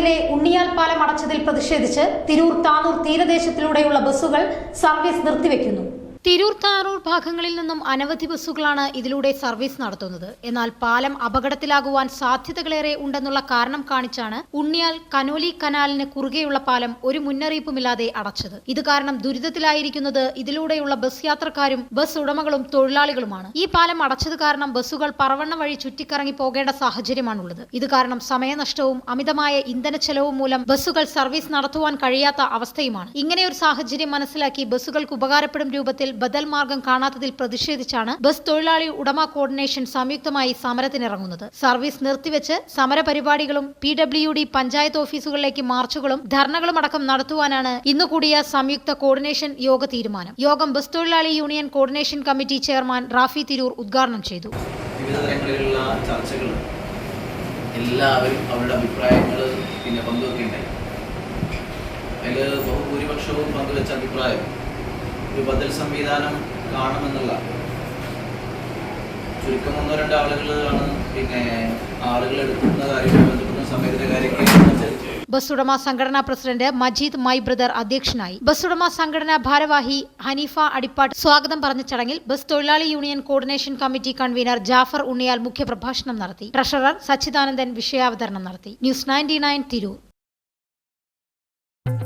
പഞ്ചായത്തിലെ ഉണ്ണിയാൽ പാലം അടച്ചതിൽ പ്രതിഷേധിച്ച് തിരൂർ താനൂർ തീരദേശത്തിലൂടെയുള്ള ബസ്സുകൾ സർവീസ് നിർത്തിവെക്കുന്നു. തിരൂർ താറൂർ ഭാഗങ്ങളിൽ നിന്നും അനവധി ബസ്സുകളാണ് ഇതിലൂടെ സർവീസ് നടത്തുന്നത്. എന്നാൽ പാലം അപകടത്തിലാകുവാൻ സാധ്യതകളേറെ ഉണ്ടെന്നുള്ള കാരണം കാണിച്ചാണ് ഉണ്ണിയാൽ കനോലി കനാലിന് കുറുകെയുള്ള പാലം ഒരു മുന്നറിയിപ്പുമില്ലാതെ അടച്ചത്. ഇത് കാരണം ദുരിതത്തിലായിരിക്കുന്നത് ഇതിലൂടെയുള്ള ബസ് യാത്രക്കാരും ബസ് ഉടമകളും തൊഴിലാളികളുമാണ്. ഈ പാലം അടച്ചത് കാരണം ബസ്സുകൾ പറവണ്ണ വഴി ചുറ്റിക്കറങ്ങി പോകേണ്ട സാഹചര്യമാണുള്ളത്. ഇത് കാരണം സമയനഷ്ടവും അമിതമായ ഇന്ധന ചെലവും മൂലം ബസ്സുകൾ സർവീസ് നടത്തുവാൻ കഴിയാത്ത അവസ്ഥയുമാണ്. ഇങ്ങനെയൊരു സാഹചര്യം മനസ്സിലാക്കി ബസ്സുകൾക്ക് ഉപകാരപ്പെടും രൂപത്തിൽ ബദൽ മാർഗം കാണാത്തതിൽ പ്രതിഷേധിച്ചാണ് ബസ് തൊഴിലാളി ഉടമ കോർഡിനേഷൻ സംയുക്തമായി സമരത്തിനിറങ്ങുന്നത്. സർവീസ് നിർത്തിവെച്ച് സമരപരിപാടികളും പി ഡബ്ല്യു ഡി പഞ്ചായത്ത് ഓഫീസുകളിലേക്ക് മാർച്ചുകളും ധർണകളും അടക്കം നടത്തുവാനാണ് ഇന്നു കൂടിയ സംയുക്ത കോർഡിനേഷൻ യോഗ തീരുമാനം. യോഗം ബസ് തൊഴിലാളി union coordination committee chairman Rafi Tirur ഉദ്ഘാടനം ചെയ്തു. വിവിധ എല്ലാവരും അവരുടെ അഭിപ്രായങ്ങൾ പിന്നെ പങ്കുവെക്കുകയുണ്ടായി അതിൽ ബഹുഭൂരിപക്ഷവും പങ്കുവെച്ച അഭിപ്രായം ഒരു ബദൽ സംവിധാനം കാണുമെന്നുള്ള ചുരുക്കം ഒന്നോ രണ്ടോ ആളുകളാണ് പിന്നെ ആളുകൾ എടുക്കുന്ന കാര്യങ്ങൾ ബന്ധപ്പെടുന്ന സമയത്തിന്റെ കാര്യങ്ങൾ ബസ് ഉടമ സംഘടനാ പ്രസിഡന്റ് മജീദ് മൈ ബ്രദർ അധ്യക്ഷനായി. ബസ് ഉടമ സംഘടനാ ഭാരവാഹി ഹനീഫ അടിപ്പാട്ട് സ്വാഗതം പറഞ്ഞ ചടങ്ങിൽ ബസ് തൊഴിലാളി union coordination committee convener Jafar Unniyal മുഖ്യപ്രഭാഷണം നടത്തി. ട്രഷറർ സച്ചിദാനന്ദൻ വിഷയാവതരണം നടത്തി. News ninety nine Tirur.